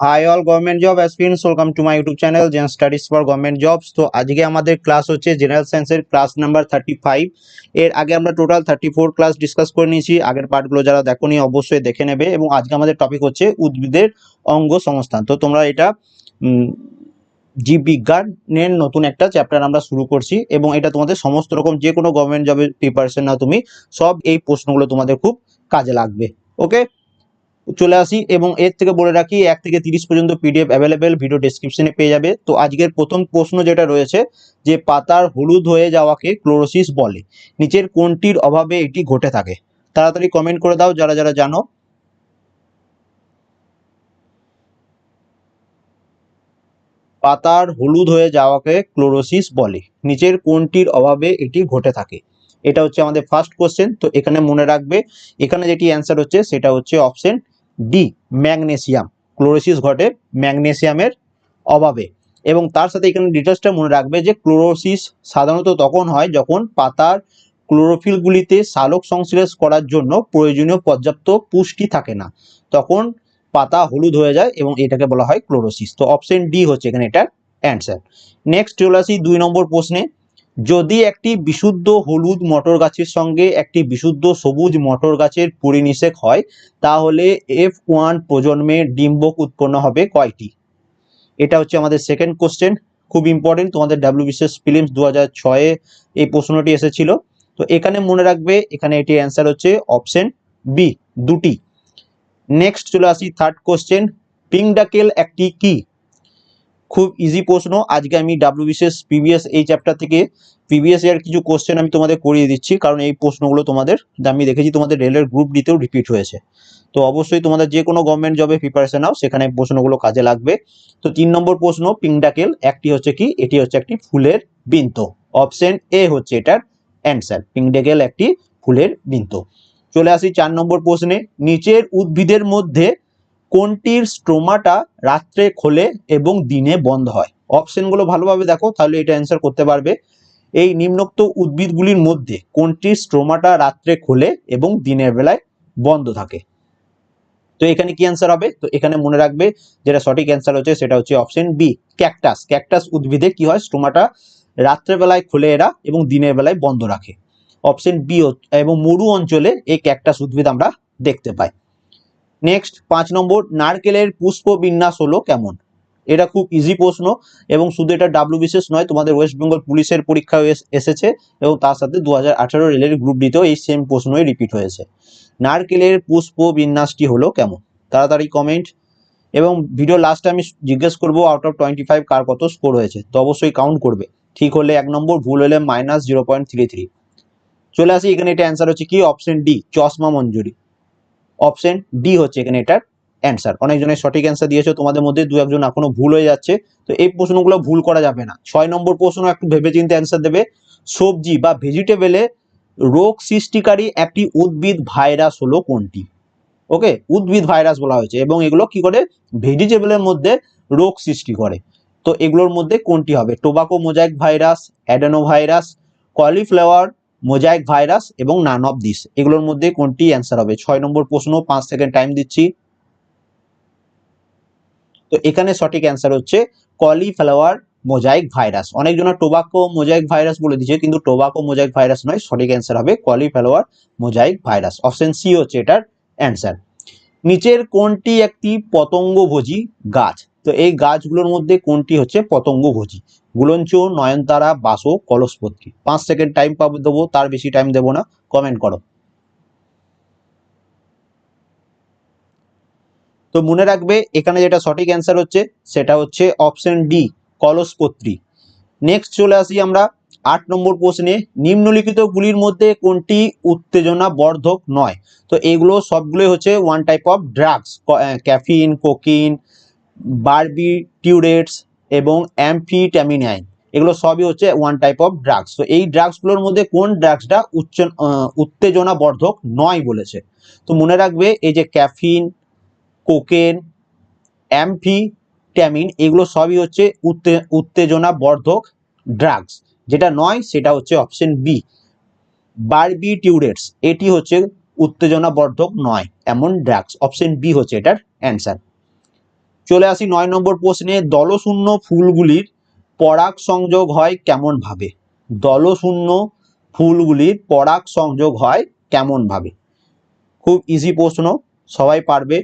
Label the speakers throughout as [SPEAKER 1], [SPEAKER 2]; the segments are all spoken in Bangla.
[SPEAKER 1] Hi all government job aspirants welcome to my YouTube channel zen studies for government jobs তো আজকে আমাদের ক্লাস হচ্ছে জেনারেল সায়েন্সের ক্লাস নাম্বার থার্টি ফাইভ এর আগে আমরা total thirty four class discuss করে নিয়েছি। আগের পার্টগুলো যারা দেখোনি, অবশ্যই দেখে নেবে। এবং আজকে আমাদের টপিক হচ্ছে উদ্ভিদের অঙ্গ সংস্থান। তো তোমরা এটা জীববিজ্ঞানের নতুন একটা চ্যাপ্টার আমরা শুরু করছি। এবং এটা তোমাদের সমস্ত রকম যে কোনো গভর্নমেন্ট জবের প্রিপারেশন না তুমি, সব এই প্রশ্নগুলো তোমাদের খুব কাজে লাগবে। ওকে চলে আসি এবং এর থেকে বলে রাখি, এক থেকে তিরিশ পর্যন্ত পিডিএফ অ্যাভেলেবেল ভিডিও ডেসক্রিপশনে পেয়ে যাবে। তো আজকের প্রথম প্রশ্ন যেটা রয়েছে, যে পাতার হলুদ হয়ে যাওয়াকে ক্লোরোসিস বলে। নিচের কোনটির অভাবে এটি ঘটে থাকে? তাড়াতাড়ি কমেন্ট করে দাও, যারা যারা জানো। পাতার হলুদ হয়ে যাওয়াকে ক্লোরোসিস বলে। নিচের কোনটির অভাবে এটি ঘটে থাকে? এটা হচ্ছে আমাদের ফার্স্ট কোশ্চেন তো এখানে মনে রাখবে। এখানে যেটি অ্যান্সার হচ্ছে, সেটা হচ্ছে অপশন ডি ম্যাগনেসিয়াম ক্লোরোসিস ঘটে ম্যাগনেসিয়ামের অভাবে। এবং তার সাথে এখানে ডিটেলসটা মনে রাখবে যে ক্লোরোসিস সাধারণত তখন হয় যখন পাতার ক্লোরোফিলগুলিতে সালোক সংশ্লেষ করার জন্য প্রয়োজনীয় পর্যাপ্ত পুষ্টি থাকে না। তখন পাতা হলুদ হয়ে যায় এবং এটাকে বলা হয় ক্লোরোসিস তো অপশন ডি হচ্ছে এখানে এটার অ্যান্সার নেক্সট চলে আসি দুই নম্বর প্রশ্নে। যদি একটি বিশুদ্ধ হলুদ মটর গাছের সঙ্গে একটি বিশুদ্ধ সবুজ মটর গাছের পরিনিষেক হয়, তাহলে এফ ওয়ান প্রজন্মে ডিম্বক উৎপন্ন হবে কয়টি? এটা হচ্ছে আমাদের সেকেন্ড কোশ্চেন খুব ইম্পর্টেন্ট তোমাদের ডাব্লিউ বিশেষ ফিলিমস দু হাজার ছয়ে এই প্রশ্নটি এসেছিল। তো এখানে মনে রাখবে, এখানে এটি অ্যান্সার হচ্ছে অপশন বি দুটি। নেক্সট চলে আসি থার্ড কোশ্চেন পিংডাকেল একটি কি? খুব ইজি প্রশ্ন। আজকে আমি ডাব্লিউ বিশেষ পিবিএস এই চ্যাপ্টার থেকে প্রিভিয়াস ইয়ার কিছু কোশ্চেন আমি তোমাদের করিয়ে দিচ্ছি, কারণ এই প্রশ্নগুলো তোমাদের, আমি দেখেছি তোমাদের রেলের গ্রুপ ডিতেও রিপিট হয়েছে। তো অবশ্যই তোমাদের যে কোনো গভর্নমেন্ট জবে প্রিপারেশন নাও, সেখানে প্রশ্নগুলো কাজে লাগবে। তো তিন নম্বর প্রশ্ন পিংডাকেল একটি হচ্ছে কি? এটি হচ্ছে একটি ফুলের বৃন্ত। অপশন এ হচ্ছে এটার অ্যান্সার পিংডাকেল একটি ফুলের বৃন্ত। চলে আসি চার নম্বর প্রশ্নে। নিচের উদ্ভিদের মধ্যে কোনটির স্ট্রোমাটা রাত্রে খোলে এবং দিনে বন্ধ হয়? অপশনগুলো ভালোভাবে দেখো, তাহলে এটা অ্যান্সার করতে পারবে। এই নিম্নোক্ত উদ্ভিদগুলির মধ্যে কোনটির স্ট্রোমাটা রাত্রে খোলে এবং দিনের বেলায় বন্ধ থাকে? তো এখানে কি অ্যান্সার হবে? তো এখানে মনে রাখবে, যেটা সঠিক অ্যান্সার হচ্ছে সেটা হচ্ছে অপশন বি ক্যাকটাস ক্যাকটাস উদ্ভিদে কি হয়? স্টোমাটা রাত্রেবেলায় খুলে এরা এবং দিনের বেলায় বন্ধ রাখে। অপশন বি এবং মরু অঞ্চলে এই ক্যাকটাস উদ্ভিদ আমরা দেখতে পাই। নেক্সট পাঁচ নম্বর, নারকেলের পুষ্প বিন্যাস হলো কেমন? এটা খুব ইজি প্রশ্ন এবং শুধু এটা ডাব্লিউ বিশেষ নয়, তোমাদের ওয়েস্ট বেঙ্গল পুলিশের পরীক্ষায় এস- এসেছে এবং তার সাথে দু হাজার আঠারো রেলের গ্রুপ ডিতেও এই সেম প্রশ্নই রিপিট হয়েছে। নারকেলের পুষ্প বিন্যাসটি হলো কেমন? তাড়াতাড়ি কমেন্ট এবং ভিডিও লাস্টে আমি জিজ্ঞেস করব আউট অফ টোয়েন্টি ফাইভ কার কত স্কোর হয়েছে? তো অবশ্যই কাউন্ট করবে। ঠিক হলে এক নম্বর, ভুল হলে minus zero point three three চলে আসি, এখানে এটা অ্যান্সার হচ্ছে কি? অপশন ডি চশমা মঞ্জুরি। অপশন ডি হচ্ছে এখানে এটার অ্যান্সার অনেকজনের সঠিক অ্যান্সার দিয়েছ, তোমাদের মধ্যে দু একজন এখনও ভুল হয়ে যাচ্ছে। তো এই প্রশ্নগুলো ভুল করা যাবে না। ছয় নম্বর প্রশ্ন একটু ভেবেচিন্তে অ্যান্সার দেবে। সবজি বা ভেজিটেবলে রোগ সৃষ্টিকারী একটি উদ্ভিদ ভাইরাস হলো কোনটি? ওকে উদ্ভিদ ভাইরাস বলা হয়েছে এবং এগুলো কি করে? ভেজিটেবলের মধ্যে রোগ সৃষ্টি করে। তো এগুলোর মধ্যে কোনটি হবে? Tobacco mosaic virus adeno virus cauliflower mosaic virus এবং নান অফ দিস। এগুলোর মধ্যে কোনটি অ্যান্সার হবে? ছয় নম্বর প্রশ্ন, পাঁচ সেকেন্ড টাইম দিচ্ছি। তো এখানে সঠিক অ্যান্সার হচ্ছে কলিফ্লাওয়ার মোজাইক ভাইরাস। অনেকজনের টোবাকো মোজাইক ভাইরাস বলে দিচ্ছে কিন্তু টোবাকো মোজাইক ভাইরাস নয়, সঠিক অ্যান্সার হবে cauliflower mosaic virus. Option C হচ্ছে এটার অ্যান্সার নিচের কোনটি একটি পতঙ্গভোজী গাছ? তো এই গাছগুলোর মধ্যে কোনটি হচ্ছে পতঙ্গভোজী? গুলঞ্চ, নয়নতারা, বাসো কলসপত্রী পাঁচ সেকেন্ড টাইম পাবো, দেবো, তার বেশি টাইম দেবো না। কমেন্ট করো। তো মনে রাখবে, এখানে যেটা সঠিক অ্যান্সার হচ্ছে, সেটা হচ্ছে অপশন ডি কলসপত্রী নেক্সট চলে আসি আমরা আট নম্বর প্রশ্নে, নিম্নলিখিত গুলির মধ্যে কোনটি উত্তেজনা বর্ধক নয়? তো এগুলো সবগুলোই হচ্ছে one type of drugs caffeine cocaine barbiturates এবং অ্যাম্ফিটামিনাইন এগুলো সবই হচ্ছে ওয়ান টাইপ অফ ড্রাগস তো এই ড্রাগসগুলোর মধ্যে কোন ড্রাগসটা উচ্চ উত্তেজনা বর্ধক নয় বলেছে? তো মনে রাখবে এই যে ক্যাফিন কোকেন অ্যাম্ফিট্যামিন এগুলো সবই হচ্ছে উত্তে উত্তেজনা বর্ধক ড্রাগস যেটা নয়, সেটা হচ্ছে অপশন বি বারবিটিউরেটস এটি হচ্ছে উত্তেজনা বর্ধক নয়, এমন ড্রাগস অপশন বি হচ্ছে এটার অ্যান্সার চলে আসি নয় নম্বর প্রশ্নে, দলশূন্য ফুলগুলির পরাগ সংযোগ হয় কেমন ভাবে দলশূন্য ফুলগুলির পরাগ সংযোগ হয় কেমন ভাবে খুব ইজি প্রশ্ন, সবাই পারবে।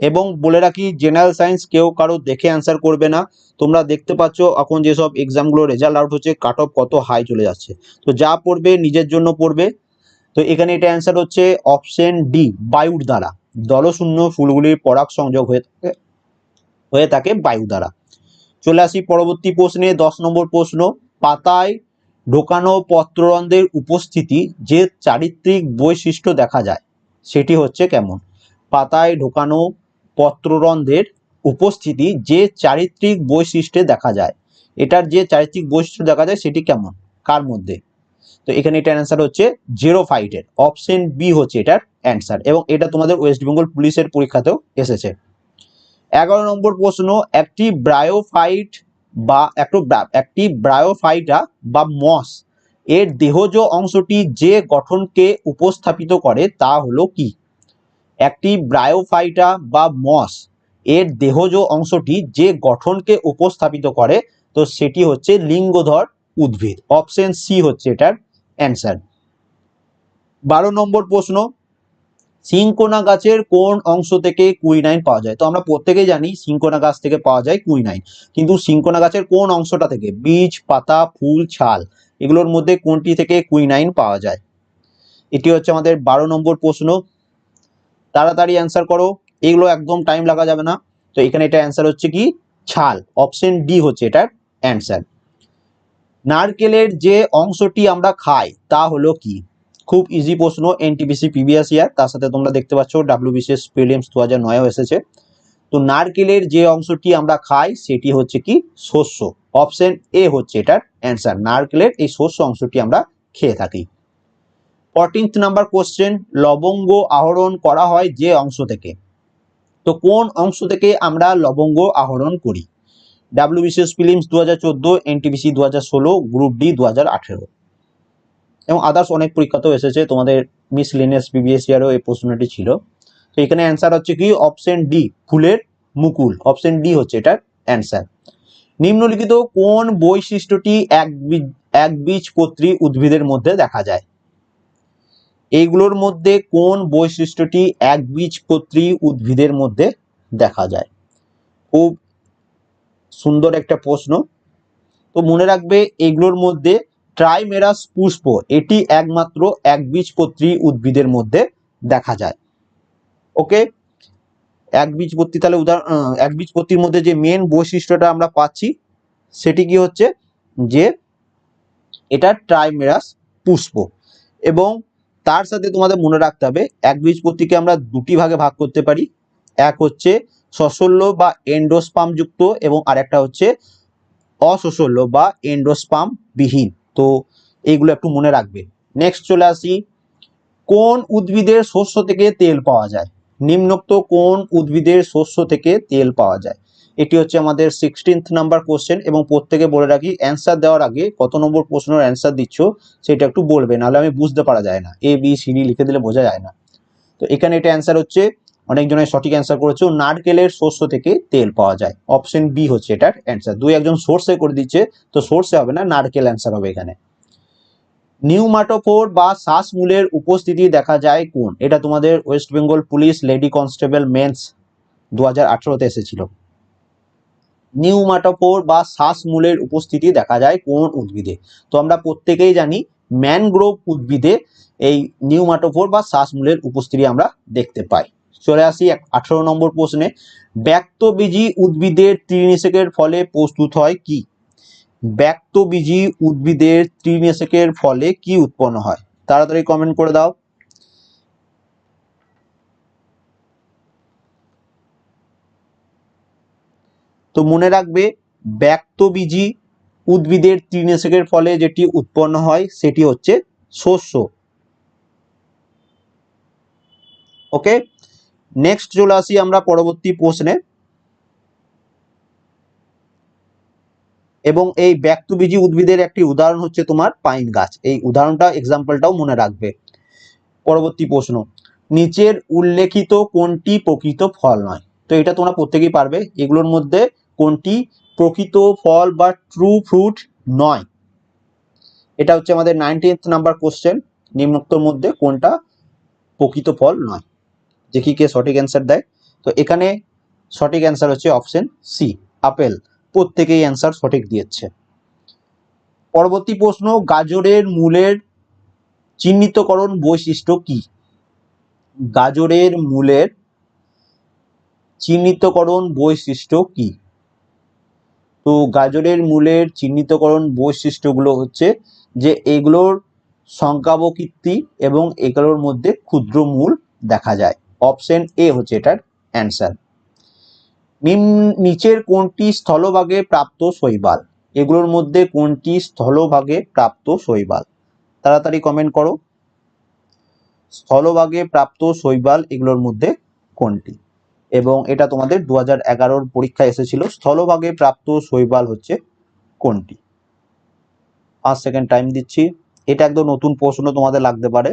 [SPEAKER 1] এবং বলে রাখি জেনারেল সায়েন্স কেউ কারও দেখে অ্যান্সার করবে না। তোমরা দেখতে পাচ্ছ এখন যেসব এক্সামগুলো রেজাল্ট আউট হচ্ছে কাট অফ কত হাই চলে যাচ্ছে। তো যা পড়বে, নিজের জন্য পড়বে। তো এখানে এটা অ্যান্সার হচ্ছে অপশন ডি বায়ুর দ্বারা। দলশূন্য ফুলগুলির পরাগ সংযোগ হয়ে থাকে। হয়ে থাকে বায়ু দ্বারা। চলে আসি পরবর্তী প্রশ্নে, দশ নম্বর প্রশ্ন, পাতায় ঢোকানো পত্ররন্ধ্রের উপস্থিতি যে চারিত্রিক বৈশিষ্ট্য দেখা যায়, সেটি হচ্ছে কেমন? পাতায় ঢোকানো পত্ররন্ধ্রের উপস্থিতি যে চারিত্রিক বৈশিষ্ট্যে দেখা যায়, এটার যে চারিত্রিক বৈশিষ্ট্য দেখা যায় সেটি কেমন? কার মধ্যে? তো এখানে এটার অ্যান্সার হচ্ছে জিরো ফাইটের অপশন বি হচ্ছে এটার অ্যান্সার এবং এটা তোমাদের ওয়েস্ট বেঙ্গল পুলিশের পরীক্ষাতেও এসেছে। এগারো নম্বর প্রশ্ন, একটি ব্রায়োফাইট বা একটু একটি ব্রায়োফাইটা বা মস এর দেহজ অংশটি যে গঠনকে উপস্থাপিত করে তা হলো কি? একটি ব্রায়োফাইটা বা মস এর দেহজ অংশটি যে গঠনকে উপস্থাপিত করে, তো সেটি হচ্ছে লিঙ্গধর উদ্ভিদ। অপশন সি হচ্ছে এটার অ্যান্সার বারো নম্বর প্রশ্ন সিঙ্কোনা গাছের কোন অংশ থেকে কুইনাইন পাওয়া যায়? তো আমরা প্রত্যেকেই জানি সিঙ্কোনা গাছ থেকে পাওয়া যায় কুইনাইন। কিন্তু সিঙ্কোনা গাছের কোন অংশটা থেকে? বীজ, পাতা, ফুল, ছাল, এগুলোর মধ্যে কোনটি থেকে কুইনাইন পাওয়া যায়? এটি হচ্ছে আমাদের বারো নম্বর প্রশ্ন। তাড়াতাড়ি অ্যান্সার করো। এগুলো একদম টাইম লাগা যাবে না। তো এখানে এটা অ্যান্সার হচ্ছে কি? ছাল। অপশন ডি হচ্ছে এটার অ্যান্সার। নারকেলের যে অংশটি আমরা খাই, তা হলো কি? খুব ইজি প্রশ্ন এনটিপিসি পিবিএস ইয়ার তার সাথে তোমরা দেখতে পাচ্ছ ডাব্লিউবিসিএস প্রিলিমস দু হাজার নয়ও এসেছে। তো নারকেলের যে অংশটি আমরা খাই, সেটি হচ্ছে কি? শস্য। অপশন এ হচ্ছে এটার অ্যান্সার নারকেলের এই শস্য অংশটি আমরা খেয়ে থাকি। ফোরটিন্থ নাম্বার কোশ্চেন লবঙ্গ আহরণ করা হয় যে অংশ থেকে? তো কোন অংশ থেকে আমরা লবঙ্গ আহরণ করি? ডাব্লিউবিসিএস ফিলিমস দু হাজার চোদ্দ এনটিপিসি দু হাজার ষোলো গ্রুপ ডি দু হাজার আঠেরো। এবং আদার্স অনেক পরীক্ষাতেও এসেছে, তোমাদের মিস লিনিয়াস পিবিএস ইয়ারও এই প্রশ্নটি ছিল। তো এখানে অ্যান্সার হচ্ছে কি? অপশন ডি ফুলের মুকুল। অপশন ডি হচ্ছে এটার অ্যান্সার নিম্নলিখিত কোন বৈশিষ্ট্যটি এক বীজ এক বীজপত্রী উদ্ভিদের মধ্যে দেখা যায়? এইগুলোর মধ্যে কোন বৈশিষ্ট্যটি এক বীজপত্রী উদ্ভিদের মধ্যে দেখা যায়? খুব সুন্দর একটা প্রশ্ন। তো মনে রাখবে, এগুলোর মধ্যে ট্রাইমেরাস পুষ্প, এটি একমাত্র একবীজপত্রী উদ্ভিদের মধ্যে দেখা যায়। ওকে একবীজপত্রী তাহলে উদাহরণ একবীজপত্রীর মধ্যে যে মেন বৈশিষ্ট্যটা আমরা পাচ্ছি, সেটি কি হচ্ছে? যে এটা ট্রাইমেরাস পুষ্প। এবং তার সাথে তোমাদের মনে রাখতে হবে একবীজপত্রীকে আমরা দুটি ভাগে ভাগ করতে পারি। এক হচ্ছে সশল্য বা এন্ডোস্পাম যুক্ত এবং আরেকটা হচ্ছে অসশল্য বা এন্ডোস্পাম বিহীন। তো এইগুলো একটু মনে রাখবে। নেক্সট চলে আসি, কোন উদ্ভিদের শস্য থেকে তেল পাওয়া যায়? নিম্নোক্ত কোন উদ্ভিদের শস্য থেকে তেল পাওয়া যায়? এটি হচ্ছে আমাদের সিক্সটিন্থ নাম্বার কোশ্চেন এবং প্রত্যেকে বলে রাখি অ্যান্সার দেওয়ার আগে কত নম্বর প্রশ্নের অ্যান্সার দিচ্ছ সেটা একটু বলবে, নাহলে আমি বুঝতে পারা যায় না। এ বি সি ডি লিখে দিলে বোঝা যায় না। তো এখানে এটা অ্যান্সার হচ্ছে অনেকজনের সঠিক অ্যান্সার করেছে। নারকেলের শস্য থেকে তেল পাওয়া যায়। অপশন বি হচ্ছে এটার অ্যান্সার দুই একজন সোর্সে করে দিচ্ছে, তো সোর্সে হবে না, নারকেল অ্যান্সার হবে এখানে। নিউমাটোফোর বা শ্বাসমূলের উপস্থিতি দেখা যায় কোন? এটা তোমাদের West Bengal police lady constable mains দু হাজার আঠেরোতে এসেছিল। নিউমাটোফোর বা শ্বাসমূলের উপস্থিতি দেখা যায় কোন উদ্ভিদে? তো আমরা প্রত্যেকেই জানি ম্যানগ্রোভ উদ্ভিদে এই নিউমাটোফোর বা শ্বাসমূলের উপস্থিতি আমরা দেখতে পাই। চলে আসি আঠারো নম্বর প্রশ্নে। ব্যক্তবীজী উদ্ভিদের ত্রিনিষেকের ফলে প্রস্তুত হয় কি? ব্যক্তবীজী উদ্ভিদের ত্রিনিষেকের ফলে কি উৎপন্ন হয়? তাড়াতাড়ি কমেন্ট করে দাও। তো মনে রাখবে ব্যক্তবীজী উদ্ভিদের ত্রিনিষেকের ফলে যেটি উৎপন্ন হয় সেটি হচ্ছে শস্য। ওকে নেক্সট চলে আসি আমরা পরবর্তী প্রশ্নে। এবং এই ব্যক্তবীজী উদ্ভিদের একটি উদাহরণ হচ্ছে তোমার পাইন গাছ। এই উদাহরণটা এক্সাম্পলটাও মনে রাখবে। পরবর্তী প্রশ্ন, নিচের উল্লেখিত কোনটি প্রকৃত ফল নয়? তো এটা তোমরা প্রত্যেকেই পারবে। এগুলোর মধ্যে কোনটি প্রকৃত ফল বা ট্রু ফ্রুট নয়? এটা হচ্ছে আমাদের নাইনটিন্থ নাম্বার কোশ্চেন নিম্নোক্তর মধ্যে কোনটা প্রকৃত ফল নয়? দেখি কে সঠিক অ্যান্সার দেয়। তো এখানে সঠিক অ্যান্সার হচ্ছে অপশন সি আপেল। প্রত্যেকেই অ্যান্সার সঠিক দিয়েছে। পরবর্তী প্রশ্ন, গাজরের মূলের চিহ্নিতকরণ বৈশিষ্ট্য কি? গাজরের মূলের চিহ্নিতকরণ বৈশিষ্ট্য কি? তো গাজরের মূলের চিহ্নিতকরণ বৈশিষ্ট্যগুলো হচ্ছে যে এগুলোর সংখ্যাবকীর্তি এবং এগুলোর মধ্যে ক্ষুদ্র মূল দেখা যায়। অপশন এ হচ্ছে এটার অ্যান্সার। নিচের কোনটি স্থলভাগে প্রাপ্ত শৈবাল? এগুলোর মধ্যে কোনটি স্থলভাগে প্রাপ্ত শৈবাল? তাড়াতাড়ি কমেন্ট করো। স্থলভাগে প্রাপ্ত শৈবাল এগুলোর মধ্যে কোনটি? এবং এটা তোমাদের দু হাজার এগারোর পরীক্ষায় এসেছিল। স্থলভাগে প্রাপ্ত শৈবাল হচ্ছে কোনটি? পাঁচ সেকেন্ড টাইম দিচ্ছি। এটা একদম নতুন প্রশ্ন তোমাদের লাগতে পারে।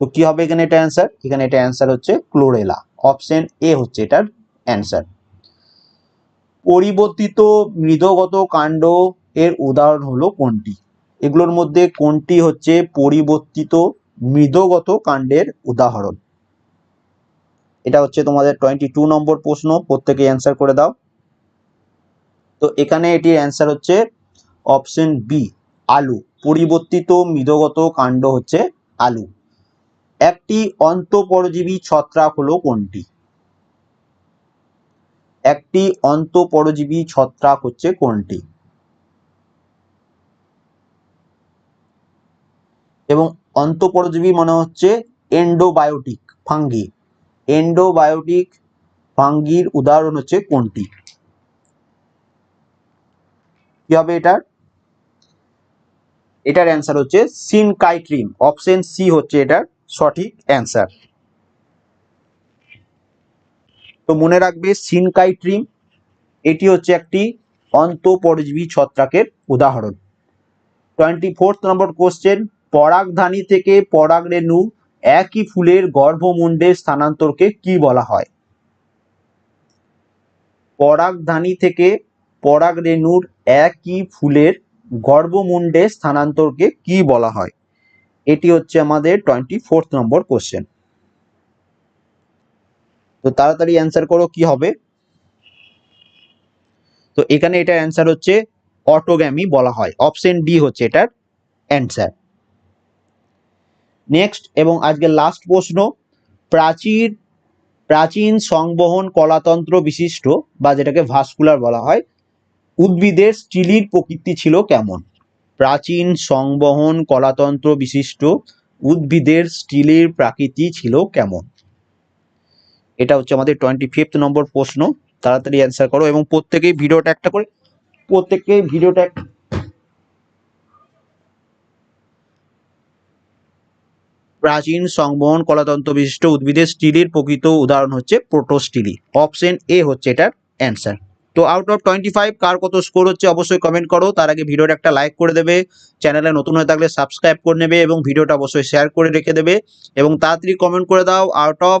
[SPEAKER 1] তো কি হবে এখানে এটা অ্যান্সার এখানে এটা অ্যান্সার হচ্ছে ক্লোরেলা অপশন এ হচ্ছে এটার অ্যান্সার পরিবর্তিত মৃদগত কাণ্ড এর উদাহরণ হলো কোনটি? এগুলোর মধ্যে কোনটি হচ্ছে পরিবর্তিত মৃদগত কাণ্ডের উদাহরণ? এটা হচ্ছে তোমাদের টোয়েন্টি টু নম্বর প্রশ্ন, প্রত্যেকে অ্যান্সার করে দাও। তো এখানে এটির অ্যান্সার হচ্ছে অপশন বি আলু। পরিবর্তিত মৃদগত কাণ্ড হচ্ছে আলু। একটি অন্তঃপরজীবী ছত্রাক হলো কোনটি? একটি অন্তঃপরজীবী ছত্রাক হচ্ছে কোনটি? এবং অন্তঃপরজীবী মনে হচ্ছে এন্ডোবায়োটিক ফাঙ্গি এন্ডোবায়োটিক ফাঙ্গির উদাহরণ হচ্ছে কোনটি? কি হবে এটার? এটার অ্যান্সার হচ্ছে সিনকাইট্রিম অপশন সি হচ্ছে এটার। সঠিক অ্যান্সার। তো মনে রাখবে সিনকাইট্রিম এটি হচ্ছে একটি অন্তঃপরজীবী ছত্রাকের উদাহরণ। টোয়েন্টি ফোর্থ নম্বর কোশ্চেন, পরাগধানী থেকে পরাগরেণু একই ফুলের গর্ভমুণ্ডে স্থানান্তরকে কি বলা হয়? পরাগধানী থেকে পরাগরেণুর একই ফুলের গর্ভমুণ্ডে স্থানান্তরকে কি বলা হয়? এটি হচ্ছে আমাদের টোয়েন্টি ফোর্থ নম্বর কোশ্চেন তো তাড়াতাড়ি অ্যান্সার করো কি হবে? তো এখানে এটার অ্যান্সার হচ্ছে অটোগ্যামি বলা হয়। অপশন ডি হচ্ছে এটার অ্যান্সার নেক্সট এবং আজকে লাস্ট প্রশ্ন, প্রাচীর, প্রাচীন সংবহন কলাতন্ত্র বিশিষ্ট বা যেটাকে ভাস্কুলার বলা হয়, উদ্ভিদের স্টিলির প্রকৃতি ছিল কেমন? প্রাচীন সংবহন কলাতন্ত্র বিশিষ্ট উদ্ভিদের স্টিলের প্রাকৃতি ছিল কেমন? এটা হচ্ছে আমাদের টোয়েন্টি ফিফথ নম্বর প্রশ্ন। তাড়াতাড়ি অ্যান্সার করো এবং প্রত্যেকেই ভিডিওটা একটা করে প্রত্যেককে ভিডিওটা প্রাচীন সংবহন কলাতন্ত্র বিশিষ্ট উদ্ভিদের স্টিলের প্রকৃত উদাহরণ হচ্ছে প্রোটোস্টিলি অপশন এ হচ্ছে এটার অ্যান্সার তো আউট অফ টোয়েন্টি ফাইভ কার কত স্কোর হচ্ছে অবশ্যই কমেন্ট করো। তার আগে ভিডিওটা একটা লাইক করে দেবে। চ্যানেলে নতুন হয়ে থাকলে সাবস্ক্রাইব করে নেবে এবং ভিডিওটা অবশ্যই শেয়ার করে রেখে দেবে। এবং তাড়াতাড়ি কমেন্ট করে দাও আউট অফ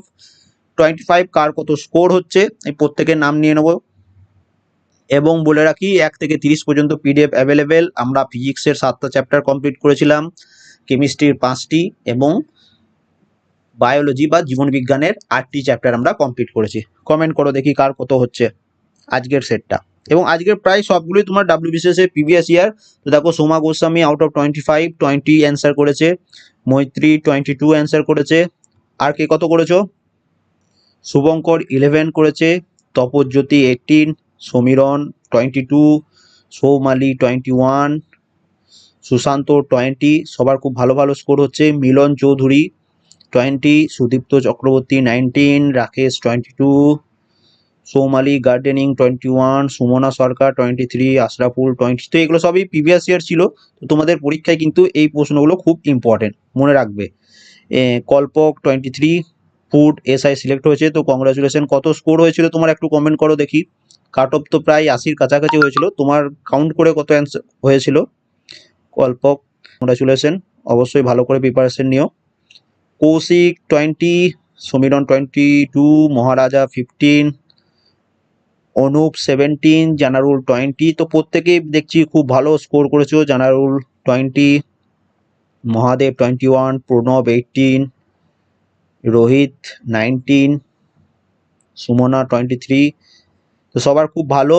[SPEAKER 1] টোয়েন্টি ফাইভ কার কত স্কোর হচ্ছে। এই প্রত্যেকের নাম নিয়ে নেব। এবং বলে রাখি, এক থেকে তিরিশ পর্যন্ত পিডিএফ অ্যাভেলেবেল আমরা ফিজিক্সের সাতটা চ্যাপ্টার কমপ্লিট করেছিলাম কেমিস্ট্রির পাঁচটি এবং বায়োলজি বা জীবনবিজ্ঞানের আটটি চ্যাপ্টার আমরা কমপ্লিট করেছি। কমেন্ট করো দেখি কার কত হচ্ছে। আজকের সেটটা এবং আজকের প্রায় সবগুলোই তোমার ডাব্লিউবিসিএস এর প্রিভিয়াস ইয়ার তো দেখো Soma Goswami out of twenty five twenty answer করেছে। মৈত্রী টোয়েন্টি টু অ্যান্সার করেছে। আর কে কত করেছ? শুভঙ্কর ইলেভেন করেছে। Tapajyoti eighteen Samiran twenty two Soumali twenty one Sushanta twenty সবার খুব ভালো ভালো স্কোর হচ্ছে। Milan Chowdhury twenty Sudipta Chakraborty nineteen Rakesh twenty two Soumali gardening twenty one Sumana Sarkar twenty three Ashraful twenty তো এগুলো সবই প্রিভিয়াস ইয়ার ছিল। তো তোমাদের পরীক্ষায় কিন্তু এই প্রশ্নগুলো খুব ইম্পর্টেন্ট মনে রাখবে। Kalpak twenty three food SI select হয়েছে, তো কংগ্রাচুলেশন কত স্কোর হয়েছিল তোমার একটু কমেন্ট করো দেখি। কাট অফ তো প্রায় আশির কাছাকাছি হয়েছিল, তোমার কাউন্ট করে কত অ্যান্সার হয়েছিল? কল্পক কংগ্রাচুলেশন অবশ্যই ভালো করে প্রিপারেশন নিও। Koushik twenty Samiran twenty two Maharaja fifteen Anup seventeen Janarul twenty তো প্রত্যেকেই দেখছি খুব ভালো স্কোর করেছ। Janarul twenty Mahadev twenty one Pranab eighteen Rohit nineteen Sumana twenty three তো সবার খুব ভালো।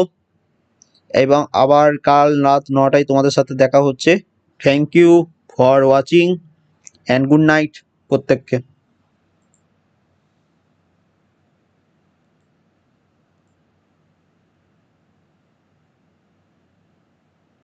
[SPEAKER 1] এবং আবার কাল রাত নটায় তোমাদের সাথে দেখা হচ্ছে। Thank you for watching and good night প্রত্যেককে।